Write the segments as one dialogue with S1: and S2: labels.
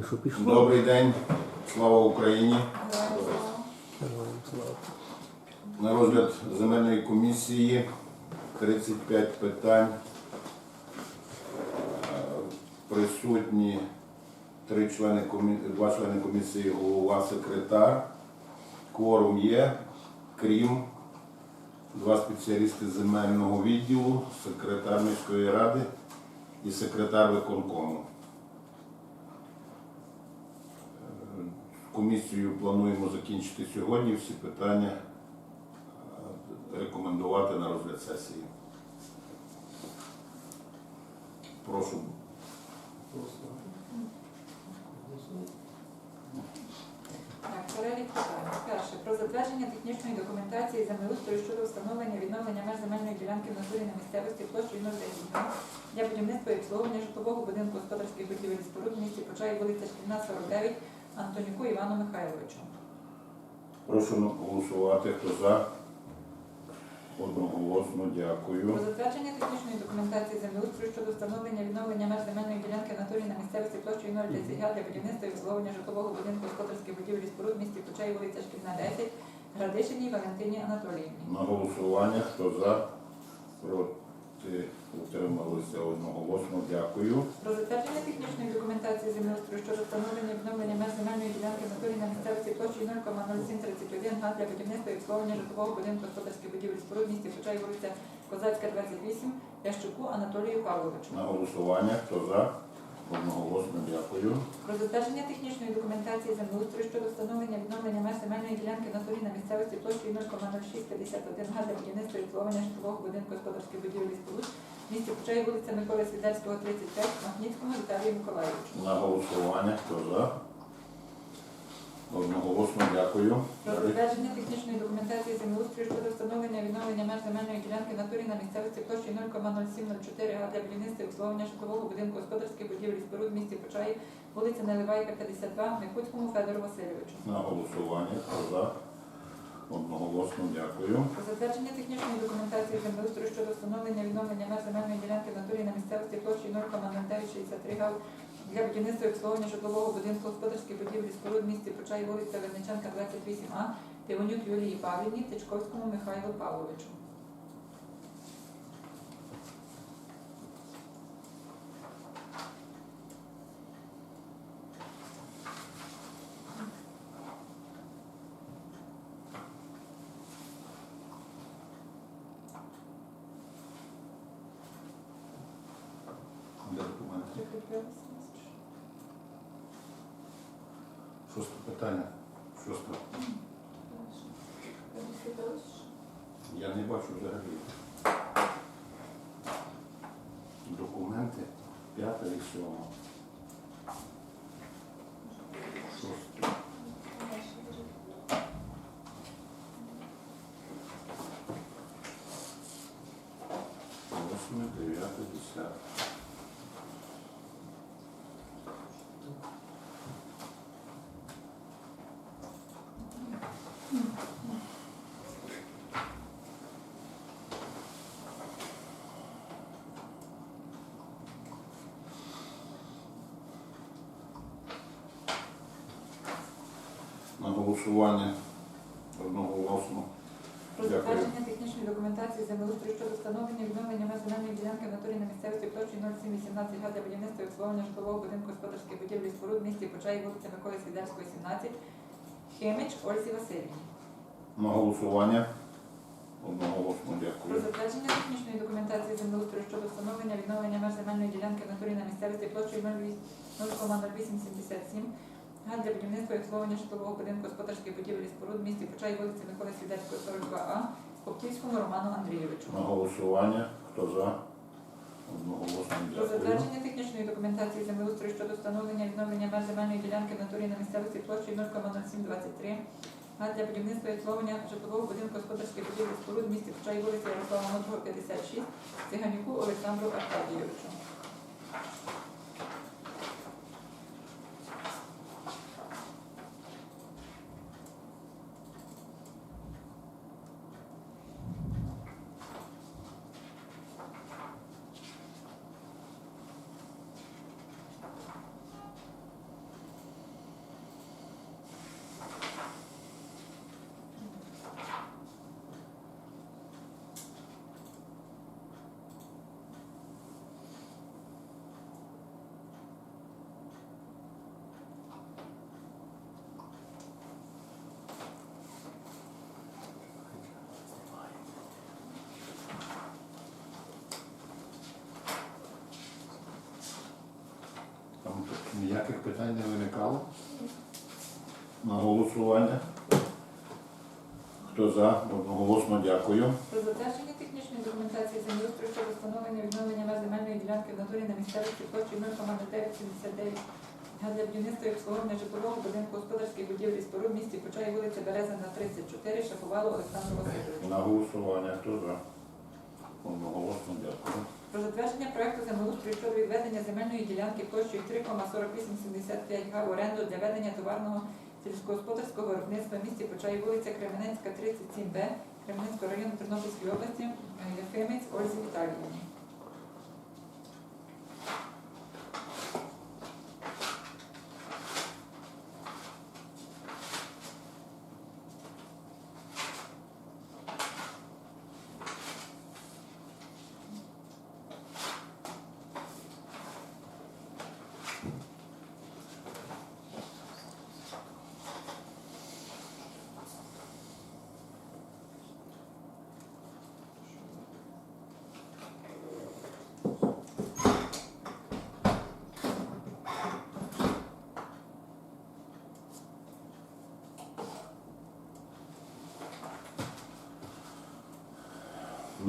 S1: Добре, що пішло.
S2: Добрий день, слава Україні. На розгляд земельної комісії 35 питань. Присутні три члени комі- два члени комісії, голова, секретар. Кворум є, крім два спеціалісти земельного відділу, секретар міської ради і секретар виконкому. Комісію плануємо закінчити сьогодні. Всі питання е, рекомендувати на розгляд сесії. Прошу.
S3: Так, перелік питань. Перше. Про затвердження технічної документації землеустрою щодо встановлення відновлення меж земельної ділянки в натурі на місцевості площею 010 для будівництва і обслуговування житлового будинку господарських будівель споруд в місті Почаї, вулиця Шкільна, 49, Антонюку Івану Михайловичу.
S2: Прошу голосувати. Хто за? Одноголосно
S3: Про
S2: дякую.
S3: затвердження технічної документації землеустрою щодо встановлення відновлення меж земельної ділянки в натурі на місцевості площею 010 га для будівництва і обслуговування житлового будинку господарських будівель і споруд в місті Почаї, вулиця Шкільна, 10, Градишиній Валентині Анатоліївні.
S2: На голосування. Хто за? Проти? Утрималися одноголосно. Дякую.
S3: Про затвердження технічної документації землеустрою щодо встановлення відновлення меж земельної ділянки натурі на місцевості площі 0,0731 га для будівництва і обслуговування житлового будинку господарських будівель споруд місті Почай, вулиця Козацька, 28, Ящуку Анатолію Павловичу.
S2: На голосування. Хто за? Одноголосно дякую.
S3: Про затвердження технічної документації землеустрою щодо встановлення відновлення меж земельної ділянки на натурі на місцевості площею 0,0651 га для будівництва і обслуговування житлового будинку господарських будівлі споруд в місті Почай, вулиця Миколи Свідерського, 35, Магнітського Віталію Миколаївича.
S2: На голосування. Хто за? Одноголосно дякую.
S3: Про затвердження технічної документації землеустрою щодо встановлення відновлення меж земельної ділянки натурі на місцевості площі 0,0704 га для будівництва і обслуговування житлового будинку господарських будівель і споруд в місті Почаї, вулиця Наливайка, 52, Микутському Федору Васильовичу.
S2: На голосування. Хто за? Одноголосно дякую.
S3: Про затвердження технічної документації землеустрою щодо встановлення відновлення меж земельної ділянки натурі на місцевості площі 0,0963 га для будівництва і обслуговування житлового будинку господарської будівлі споруд в місті Почай вулиця Винниченка, 28А, Тивонюк Юлії Павлівні, Тичковському Михайлу Павловичу.
S2: 8, 9, 10. На голосування одного
S3: голосу.
S2: Дякую
S3: технічної документації землеустрою щодо встановлення відновлення меж земельної ділянки в натурі на місцевості площі 0718 га для будівництва і обслуговування житлового будинку господарських будівлі і споруд в місті Почаї, вулиця Миколи Свідерської, 17, Хемич Ользі Васильівні.
S2: На голосування одноголосно
S3: Про
S2: дякую.
S3: затвердження технічної документації землеустрою щодо встановлення відновлення меж земельної ділянки в натурі на місцевості площею 0,0877 га для будівництва і обслуговування житлового будинку господарських будівель і споруд в місті Почаї, вулиці Миколи Свідерської, 42А, Поптівському Роману Андрійовичу.
S2: На голосування. Хто за? Одноголосно
S3: Про
S2: дякую.
S3: затвердження технічної документації землеустрою щодо встановлення відновлення меж земельної ділянки в натурі на місцевості площею 0,0723 га для будівництва і обслуговування житлового будинку господарських будівель і споруд в місті Почаї, вулиці Ярослава Мудрого, 56, Циганюку Олександру Аркадійовичу.
S2: Ніяких питань не виникало? На голосування. Хто за? Одноголосно дякую.
S3: Про затвердження технічної документації землеустрою щодо встановлення відновлення меж земельної ділянки в натурі на місцевості площі 0,979 га для будівництва і обслуговування житлового будинку господарських будівлі і споруд в місті Почай, вулиця Березина, 34, Шаховало Олександру Васильовичу.
S2: На голосування. Хто за? Одноголосно дякую.
S3: Про затвердження проекту землеустрою щодо відведення земельної ділянки площею 3,4875 га в оренду для ведення товарного сільськогосподарського виробництва в місті Почай, вулиця Кременецька, 37Б, Кременецького району Тернопільської області, Яхимець, Ользі Віталіївні.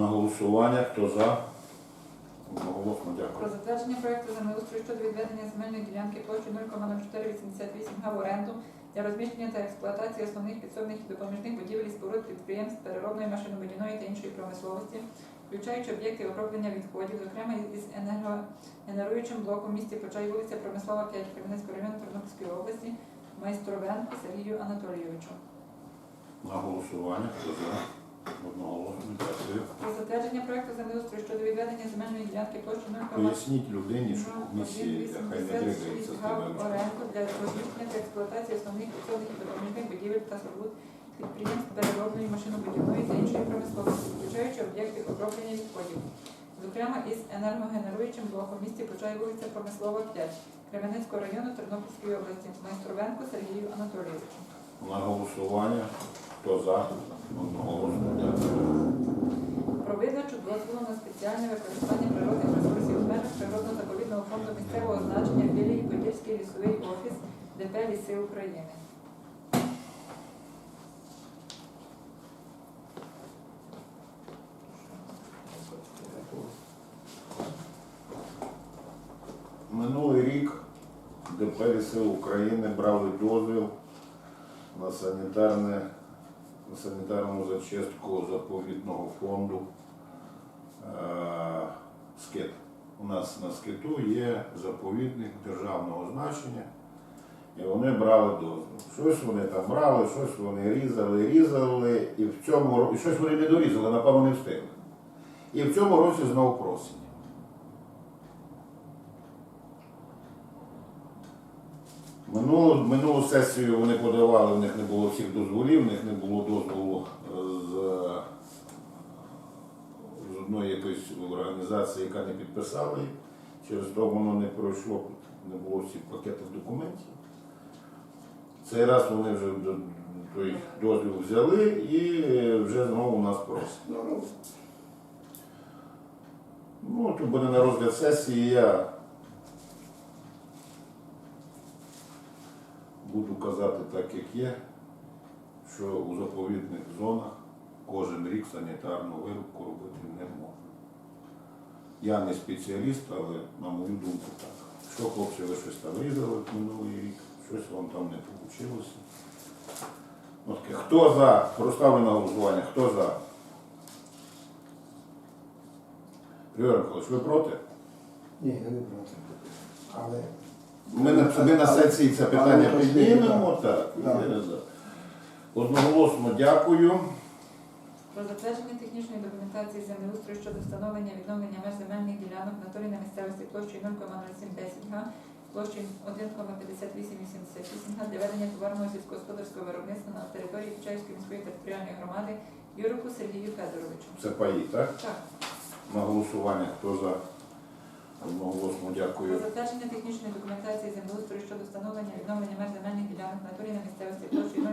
S2: На голосування. Хто за? Одноголосно
S3: Про
S2: дякую.
S3: затвердження проекту землеустрою щодо відведення земельної ділянки площі 0,0488 га в оренду для розміщення та експлуатації основних підсобних і допоміжних будівель і споруд підприємств переробної машинобудівної та іншої промисловості, включаючи об'єкти оброблення відходів, зокрема із енергогенеруючим блоком в місті Почай, вулиця Промислова 5 Кременецького району Тернопільської області, майстровенку Сергію Анатолійовичу.
S2: На голосування. Хто за? Дякую.
S3: Про затвердження проекту землеустрою щодо відведення земельної ділянки площі 0,04
S2: Поясніть людині, що в місті хай не дригається з
S3: гав
S2: тебе.
S3: оренду для розміщення та експлуатації основних підсобних і допоміжних будівель та споруд підприємств переробної машинобудівної та іншої промисловості, включаючи об'єкти оброблення відходів. Зокрема, із енергогенеруючим блоком в місті Почай вулиця Промислова 5 Кременецького району Тернопільської області, майстровенку Сергію Анатолійовичу.
S2: На голосування. Хто за?
S3: Про видачу дозволу на спеціальне використання природних ресурсів в межах природно-заповідного фонду місцевого значення філії Подільський лісовий офіс ДП Ліси України.
S2: Минулий рік ДП «Ліси України брали дозвіл на санітарне, на санітарну зачистку заповідного фонду е, скит. У нас на скиту є заповідник державного значення, і вони брали дозвіл. Щось вони там брали, щось вони різали, різали, і в цьому і щось вони не дорізали, напевно, не встигли. І в цьому році знову просять. Минулу, минулу сесію вони подавали, в них не було всіх дозволів, в них не було дозволу е, з, з одної якоїсь організації, яка не підписала їх. Через то воно не пройшло, не було всіх пакетів документів. Цей раз вони вже той дозвіл взяли і вже знову нас просять. Ну, ну, Ну, то буде на розгляд сесії, я буду казати так, як є, що у заповідних зонах кожен рік санітарну вирубку робити не можна. Я не спеціаліст, але на мою думку так. Що хлопці ви щось там різали минулий рік, щось вам там не вийшло. От, хто за? Проставлю на голосування, хто за? Григорій Миколаївич, ви проти?
S1: Ні, я не проти. Але
S2: Ми на, ми на сесії це питання піднімемо, так. Одноголосно дякую.
S3: Про затвердження технічної документації землеустрою щодо встановлення відновлення меж земельних ділянок на території на місцевості площею 0,0710 га, площею 1,5888 га для ведення товарного сільськогосподарського виробництва на території Почаївської міської територіальної громади Юрику Сергію Федоровичу.
S2: Це паї, так?
S3: Так.
S2: На голосування. Хто за? Одноголосно дякую.
S3: затвердження технічної документації землеустрою щодо встановлення відновлення меж земельних ділянок на території на місцевості площею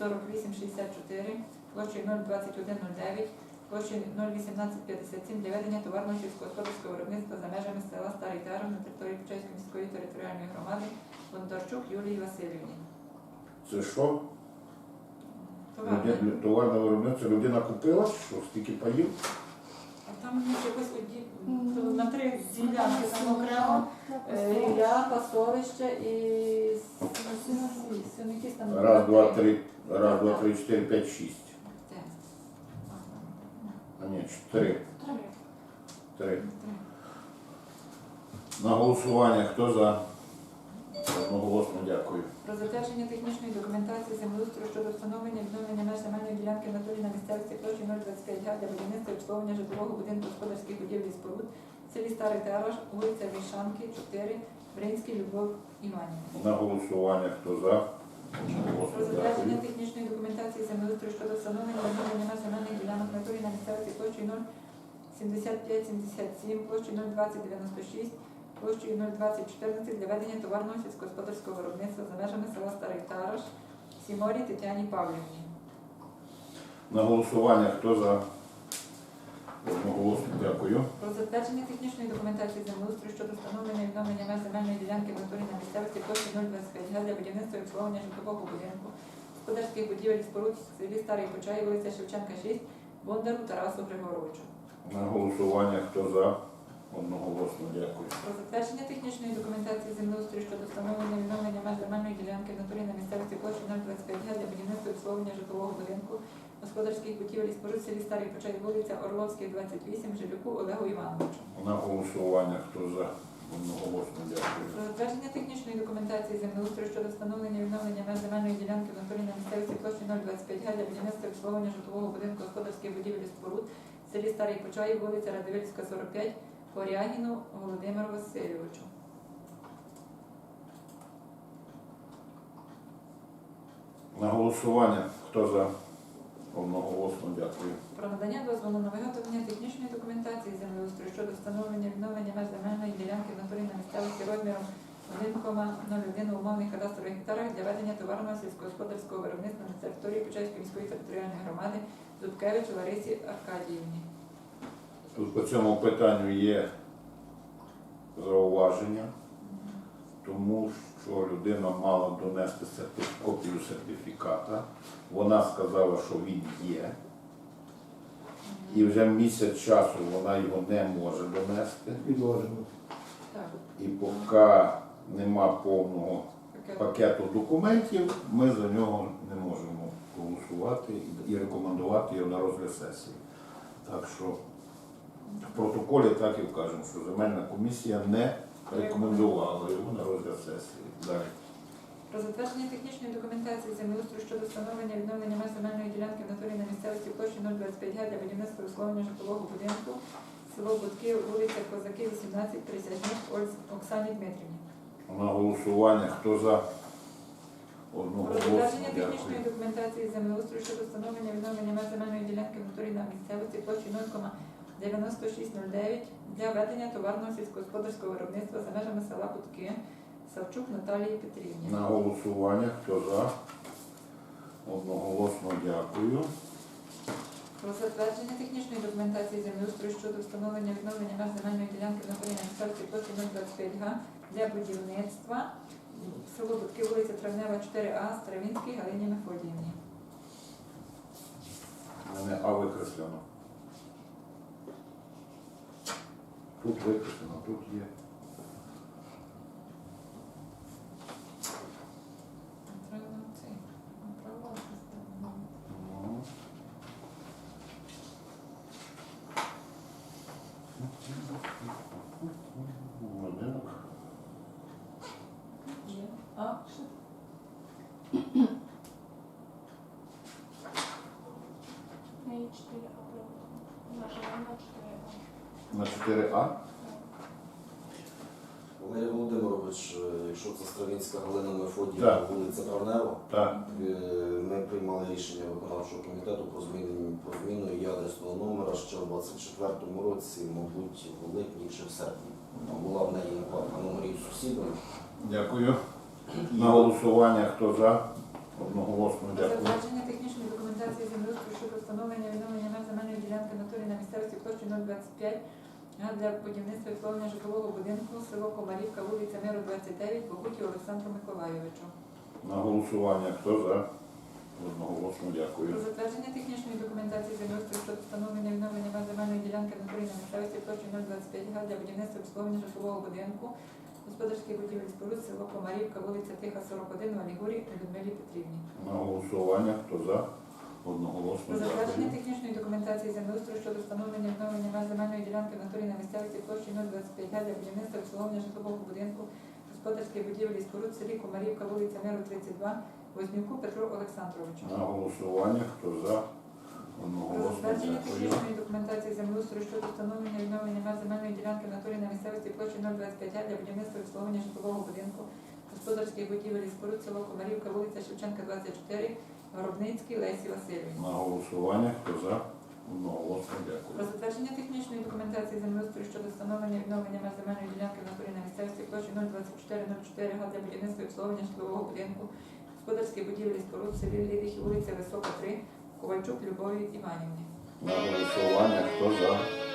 S3: 0,4864, площею 02109 площею 01857 для ведення товарного сільськогосподарського виробництва за межами села Старий Таров на території Почаївської міської територіальної громади Бондарчук Юлії Васильівні.
S2: Це що?
S3: Товарне.
S2: Товарне виробництво людина купила, що стільки паїв?
S3: Там якось оді... то на три ділянки там окремо. Е, Ілля, пасовище і синокіс там.
S2: Раз, два, три, раз, два, три, чотири, п'ять, шість. А ні, чотири.
S3: Три.
S2: Три.
S3: Три.
S2: На голосування хто за? Одноголосно дякую.
S3: Про затвердження технічної документації землеустрою щодо встановлення відновлення меж земельної ділянки натурі на місцевості площі 025 га для будівництва обслуговування житлового будинку господарських будівель і споруд в селі Старий Тараш, вулиця Вішанки, 4, Бринський, Любов Іванівна.
S2: На голосування хто за?
S3: Про затвердження технічної документації землеустрою щодо встановлення відновлення меж земельних ділянок натурі на місцевості площею 07577, площею 02096, площею 02014 для ведення товарного сільськогосподарського виробництва за межами села Старий Тараш, Сіморі Тетяні Павлівні.
S2: На голосування хто за? Одноголосно дякую.
S3: Про затвердження технічної документації землеустрою щодо встановлення і відновлення меж земельної ділянки в натурі на місцевості площі 025 га для будівництва і обслуговування житлового будинку, господарських будівель споруд в селі Старий Почай, вулиця Шевченка, 6, Бондару Тарасу Григоровичу.
S2: На голосування хто за? Одноголосно дякую.
S3: Про затвердження технічної документації землеустрою щодо встановлення відновлення меж земельної ділянки в натурі на місцевості площі 025 га для будівництва обслуговування житлового будинку, господарських будівель і споруд селі Старий Почай, вулиця Орловський, 28, Жилюку Олегу Івановичу.
S2: На голосування хто за? Одноголосно дякую.
S3: Про затвердження технічної документації землеустрою щодо встановлення відновлення меж земельної ділянки в натурі на місцевості площі 025 га для будівництва обслуговування житлового будинку господарських будівель і споруд селі Старий Почаїв, вулиця Радивильська, 45, Корягіну Володимиру Васильовичу.
S2: На голосування хто за? Одноголосно дякую.
S3: Про надання дозволу на виготовлення технічної документації землеустрою щодо встановлення відновлення меж земельної ділянки в натурі на місцевості розміром 1,01 в умовних кадастрових гектарах для ведення товарного сільськогосподарського виробництва на території Почаївської міської територіальної громади Зубкевич Ларисі Аркадіївні.
S2: Тут по цьому питанню є зауваження, тому що людина мала донести сертиф- копію сертифіката. Вона сказала, що він є. І вже місяць часу вона його не може донести.
S1: Відложено.
S3: Так,
S2: І поки нема повного пакету документів, ми за нього не можемо голосувати і рекомендувати його на розгляд сесії. Так що в протоколі так і вкажемо, що земельна комісія не рекомендувала його на розгляд сесії. Далі.
S3: Про затвердження технічної документації землеустрою щодо встановлення відновлення меж земельної ділянки в натурі на місцевості площі 025 га для будівництва обслуговування житлового будинку, село Будки, вулиця Козаки, 18, присяжних Оксані Дмитрівні.
S2: На голосування хто за
S3: Про затвердження технічної
S2: дякую.
S3: документації землеустрою щодо встановлення відновлення меж земельної ділянки в натурі на місцевості площі 0,9609 для ведення товарного сільськогосподарського виробництва за межами села Будки, Савчук Наталії Петрівні.
S2: На голосування хто за одноголосно дякую.
S3: Про затвердження технічної документації землеустрою щодо встановлення відновлення меж земельної ділянки на місцевості площі 025 га для будівництва село Будки, вулиця Травнева, 4А, Стравінській Галині Мефодіївні.
S2: У мене А викреслено. Тут викреслено, тут є.
S3: Треба цей, право поставити.
S2: Ну. Будинок.
S3: Є. А,
S4: Неї 4 А Наша вона 4 А.
S2: На 4А.
S5: Валерій Володимирович, е, якщо це Стравінська Галина
S2: Так.
S5: вулиця
S2: Так.
S5: е, ми приймали рішення виконавчого комітету про зміну, про зміну її адресного номера ще в 24-му році, мабуть, в липні чи в серпні. Там була в неї накладка номерів з сусідами.
S2: Дякую. На голосування хто за? Одноголосно дякую.
S3: затвердження технічної документації землеустрою щодо встановлення відновлення меж земельної ділянки на місцевості площі 025 га для будівництва і житлового будинку село Комарівка, вулиця Миру 29, Богуті Олександру Миколайовичу.
S2: На голосування. Хто за? Одноголосно дякую.
S3: Про затвердження технічної документації землеустрою щодо встановлення відновлення меж земельної ділянки на території місцевості площі 025 га для будівництва обслуговування житлового будинку, господарських будівель споруд, село Комарівка, вулиця Тиха, 41, в Алігурі, Людмилі Петрівні.
S2: На голосування. Хто за? Одноголосно
S3: затвердження технічної документації землеустрою щодо встановлення відновлення меж земельної ділянки в натурі на місцевості площі 025 га для будівництва обслуговування житлового будинку, господарських будівель і споруд в селі Комарівка, вулиця Миру 32, Вознюку Петру Олександровичу.
S2: На голосування. Хто за?
S3: Про затвердження технічної документації землеустрою щодо встановлення відновлення меж земельної ділянки в натурі на місцевості площі 025 для будівництва обслуговування житлового будинку, господарських будівель і споруд село Комарівка, вулиця Шевченка, 24, Горобницький, Лесі Васильівні.
S2: На голосування. Хто за? Одноголосно
S3: Про затвердження технічної документації землеустрою щодо встановлення відновлення меж земельної ділянки в натурі на місцевості площі 02404 га для будівництва і обслуговування житлового будинку, господарських будівель і споруд в селі Лідихі, вулиця Висока, 3, Ковальчук Любові Іванівні.
S2: На голосування. Хто за?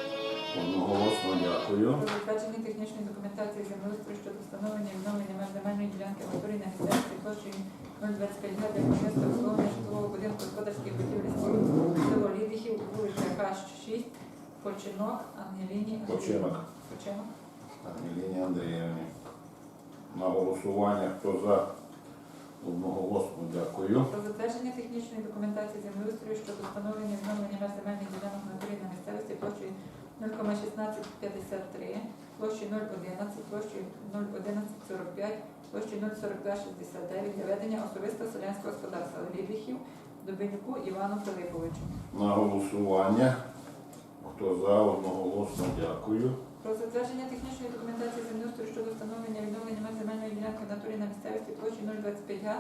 S2: Одноголосно дякую.
S3: Затвердження технічної документації землеустрою щодо встановлення і відновлення меж земельної ділянки в на місцевості площі 025 га для будівництва обслуговування житлового будинку, господарських будівель і споруд, село Лідихів, вулиця К6, Починок, Ангеліні.
S2: Починок.
S3: Починок.
S2: Ангеліні Андріївні. На голосування. Хто за? Одноголосно дякую.
S3: Про затвердження технічної документації землеустрою щодо встановлення і відновлення меж земельних ділянок на території на місцевості площею 0,1653, площею 011, площею 01145, площею 04269 для ведення особисто селянського господарства Лібіхів Дубенюку Івану Филиповичу.
S2: На голосування. Хто за? Одноголосно дякую.
S3: Про затвердження технічної документації землеустрою щодо встановлення відновлення меж земельної ділянки в натурі на місцевості площі 025 га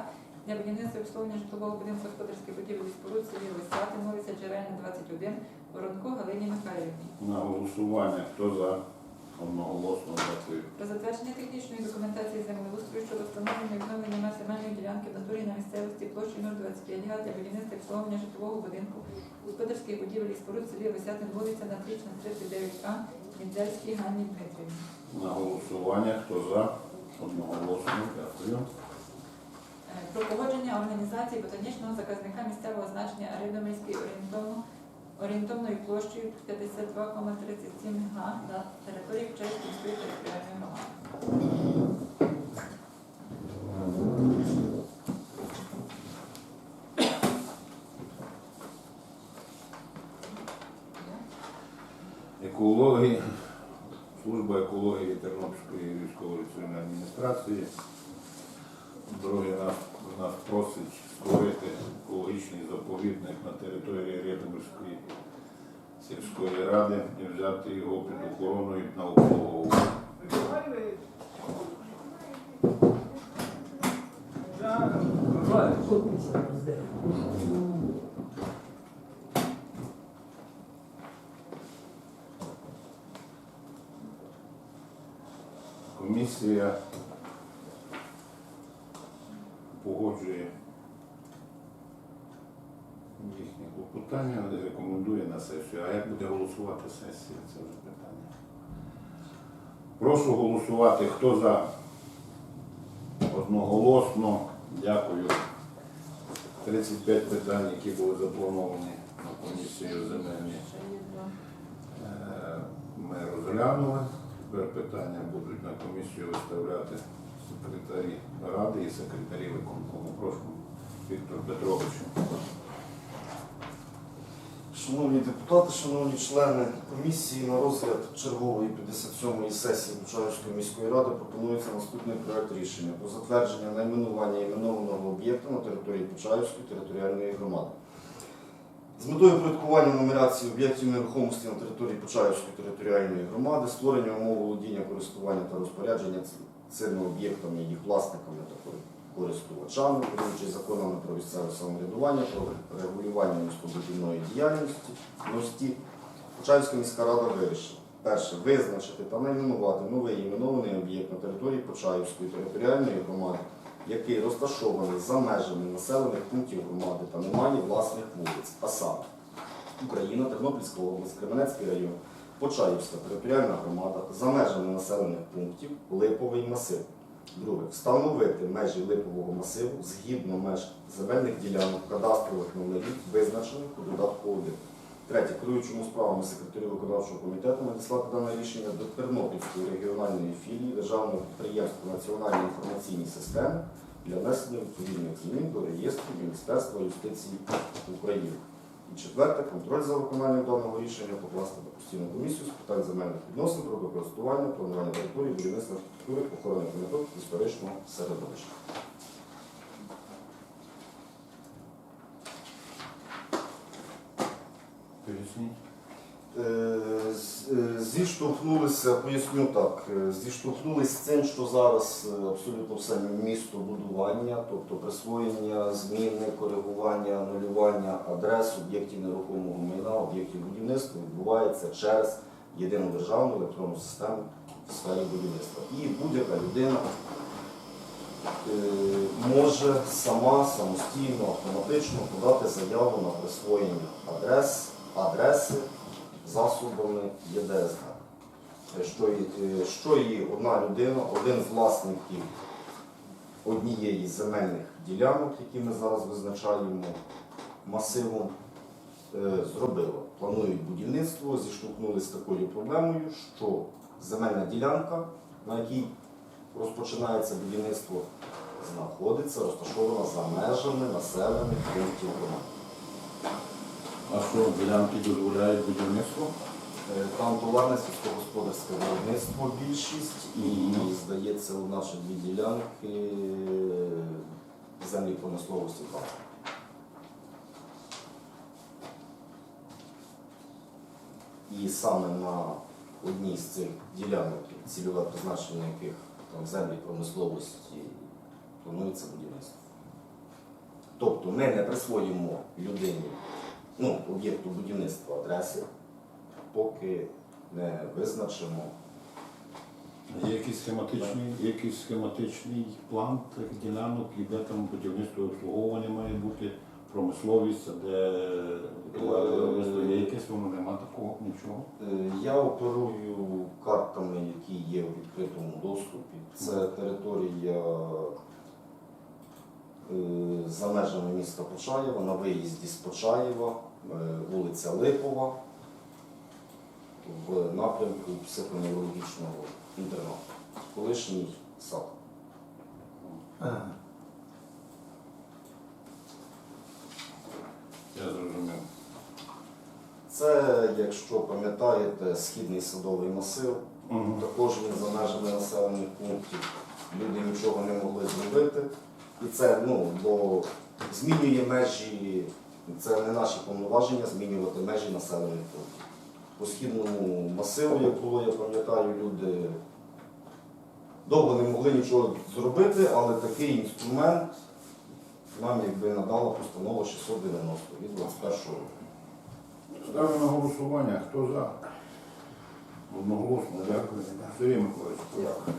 S3: для будівництва обслуговування житлового будинку господарських будівель і споруд селі Лисяти, вулиця Джерельна, 21, Воронку Галині Михайлівні.
S2: На голосування. Хто за? Одноголосно дякую.
S3: Про затвердження технічної документації землеустрою щодо встановлення відновлення земельної ділянки в натурі на місцевості площі 025 га для будівництва обслуговування житлового будинку, господарських будівель і споруд в селі Лисятин, вулиця Натрічна, 39А, Мідзельській Ганні Дмитрівні.
S2: На голосування. Хто за? Одноголосно дякую.
S3: Е, Про погодження організації ботанічного заказника місцевого значення Аридомирський орієнтовно орієнтовною площею 52,37 га на території Чеської територіальної громади.
S2: Екології, служба екології Тернопільської військової цивільної адміністрації. Другий раз нас просить створити екологічний заповідник на території Рятомирської сільської ради і взяти його під охорону і на. Комісія клопотання, рекомендує на сесію. А як буде голосувати сесія, це вже питання. Прошу голосувати. Хто за? Одноголосно. Дякую. 35 питань, які були заплановані на комісію земельні. Е, Ми розглянули. Тепер питання будуть на комісію виставляти секретарі ради і секретарі виконкому. Прошу, Віктор Петрович.
S5: Шановні депутати, шановні члени комісії, на розгляд чергової 57-ї сесії Бучанської міської ради пропонується наступний проект рішення про затвердження найменування іменованого об'єкта на території Почаївської територіальної громади. З метою порядкування нумерації об'єктів нерухомості на території Почаївської територіальної громади, створення умов володіння, користування та розпорядження цими об'єктами, їх власниками та користувачами, керуючись законами про місцеве самоврядування, про регулювання містобудівної діяльності, ності, Почаївська міська рада вирішила. Перше, визначити та найменувати новий іменований об'єкт на території Почаївської територіальної громади, який розташований за межами населених пунктів громади та не має власних вулиць. А саме Україна, Тернопільська область, Кременецький район, Почаївська територіальна громада за межами населених пунктів Липовий масив. Друге. Встановити межі липового масиву згідно меж земельних ділянок кадастрових номерів, визначених у додатку 1. Третє. Керуючому справами секретарю виконавчого комітету надіслати дане рішення до Тернопільської регіональної філії Державного підприємства Національної інформаційні системи для внесення відповідних змін до реєстру Міністерства юстиції України. І четверте, контроль за виконанням даного рішення покласти на постійну комісію з питань земельних відносин, природокористування, планування території, будівництва архітектури, охорони пам'яток історичного середовища.
S2: Поясніть.
S5: Е, е, Зіштовхнулися, поясню так, е, зіштовхнулися з цим, що зараз абсолютно все місто будування, тобто присвоєння, зміни, коригування, анулювання адрес об'єктів нерухомого майна, об'єктів будівництва відбувається через єдину державну електронну систему в сфері будівництва. І будь-яка людина може сама самостійно, автоматично подати заяву на присвоєння адрес, адреси засобами ЄДСГ. Е, Що, і- е, що і одна людина, один з власників однієї з земельних ділянок, які ми зараз визначаємо масивом, е, зробила. Планують будівництво, зіштовхнулися з такою проблемою, що земельна ділянка, на якій розпочинається будівництво, знаходиться, розташована за межами населених пунктів громади.
S2: А що ділянки дозволяють будівництво?
S5: Е, Там товарне сільськогосподарське виробництво більшість і, здається, у наші дві ділянки е, землі промисловості два. І саме на одній з цих ділянок, цільове призначення яких там землі промисловості планується будівництво. Тобто ми не присвоїмо людині, ну, об'єкту будівництва адреси, поки не визначимо.
S2: Є якийсь схематичний, якийсь схематичний план тих ділянок, і де там будівництво і обслуговування має бути, промисловість, де товари є якесь, воно нема такого нічого.
S5: Е, Я оперую картами, які є у відкритому доступі. Це територія е, за межами міста Почаєва, на виїзді з Почаєва, е, вулиця Липова, в напрямку психоневрологічного інтернату. Колишній сад.
S1: Ага.
S2: Я зрозумів.
S5: Це, якщо пам'ятаєте, східний садовий масив.
S2: Мгм.
S5: Також він за межами населених пунктів. Люди нічого не могли зробити. І це ну, бо змінює межі, це не наші повноваження змінювати межі населених пунктів. По східному масиву, як було, я пам'ятаю, люди довго не могли нічого зробити, але такий інструмент нам якби надала постанова 690 від 21 року.
S2: Ставлю на голосування. Хто за? Одноголосно, дякую. Сергій Миколаївич.
S5: Дякую.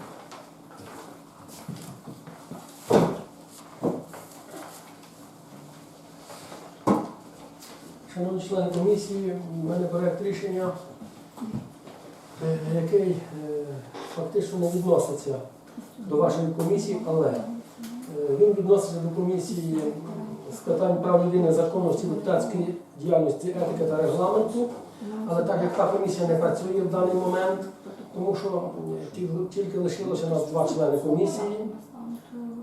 S6: Шановні члени комісії, у мене проект рішення, е, який е, фактично не відноситься до вашої комісії, але е, він відноситься до комісії з питань прав людини, законності, депутатської діяльності, етики та регламенту. Але так як та комісія не працює в даний момент, тому що тільки лишилося нас два члени комісії,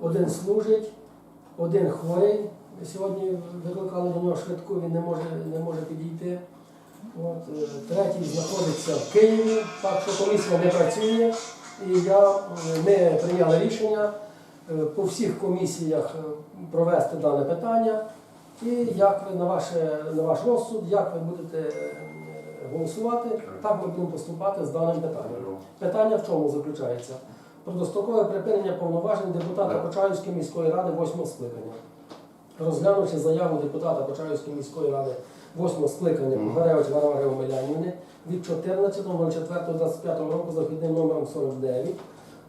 S6: один служить, один хворий. Сьогодні викликали до нього швидку, він не може, не може підійти. От, е, третій знаходиться в Києві, так що комісія не працює. І я, е, ми прийняли рішення е, по всіх комісіях провести дане питання. І як ви на, ваше, на ваш розсуд, як ви будете голосувати, так ми будемо поступати з даним питанням. Питання в чому заключається? Про дострокове припинення повноважень депутата Почаївської міської ради 8 скликання. Розглянувши заяву депутата Почаївської міської ради 8 скликання. Погоревич Варвари Омелянівни від 14.04.25 року за вхідним номером 49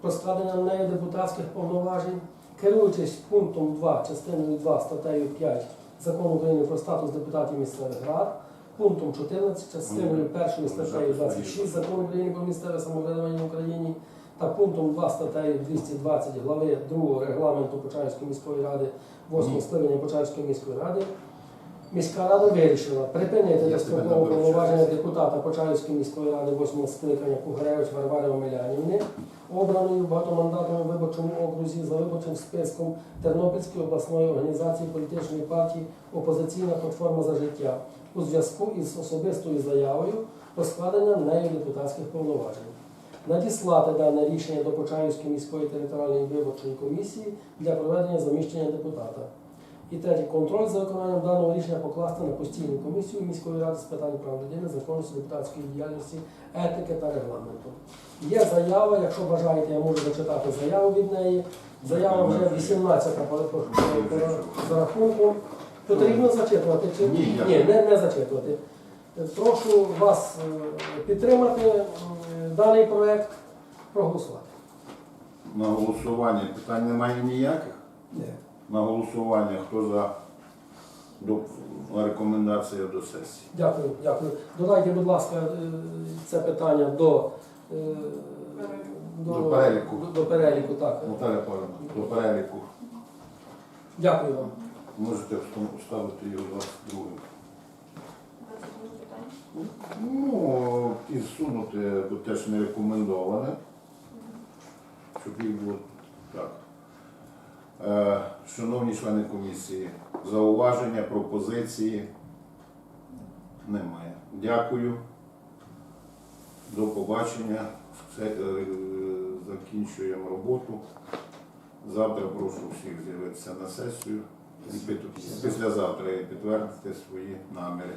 S6: про складення на неї депутатських повноважень, керуючись пунктом 2 частиною 2 статтею 5 Закону України про статус депутатів місцевих рад, пунктом 14 частиною 1 статтею 26 Закону України про місцеве самоврядування в Україні та пунктом 2 статтею 220 глави 2 регламенту Почаївської міської ради 8
S2: Ні.
S6: скликання Почаївської міської ради міська рада вирішила припинити дострокове повноваження депутата Почаївської міської ради 8 скликання Кугаревич Варвари Омелянівни, обраної в багатомандатному виборчому окрузі за виборчим списком Тернопільської обласної організації політичної партії Опозиційна платформа за життя у зв'язку із особистою заявою про складення нею депутатських повноважень. Надіслати дане рішення до Почаївської міської територіальної виборчої комісії для проведення заміщення депутата. І третє, контроль за виконанням даного рішення покласти на постійну комісію міської ради з питань прав людини, законності депутатської діяльності, етики та регламенту. Є заява, якщо бажаєте, я можу зачитати заяву від неї. Заява вже 18 по, по, по, за рахунком. Потрібно зачитувати чи
S2: Ні,
S6: Ні не, не зачитувати. Прошу вас е, підтримати даний проект, проголосувати.
S2: На голосування питань немає ніяких.
S1: Ні.
S2: На голосування хто за до, рекомендація до сесії.
S6: Дякую, дякую. Додайте, будь ласка, е, це питання до, е,
S2: До переліку.
S6: До, до переліку, так.
S2: Наталя Павлівна, до переліку
S6: Дякую вам.
S2: можете встав- вставити його 22.
S4: 22 питання.
S2: Ну, бо теж не рекомендоване, щоб їх було так. Е, шановні члени комісії, зауваження, пропозиції немає. Дякую. До побачення. Все, е, закінчуємо роботу. Завтра прошу всіх з'явитися на сесію. Післязавтра і підтвердити свої наміри.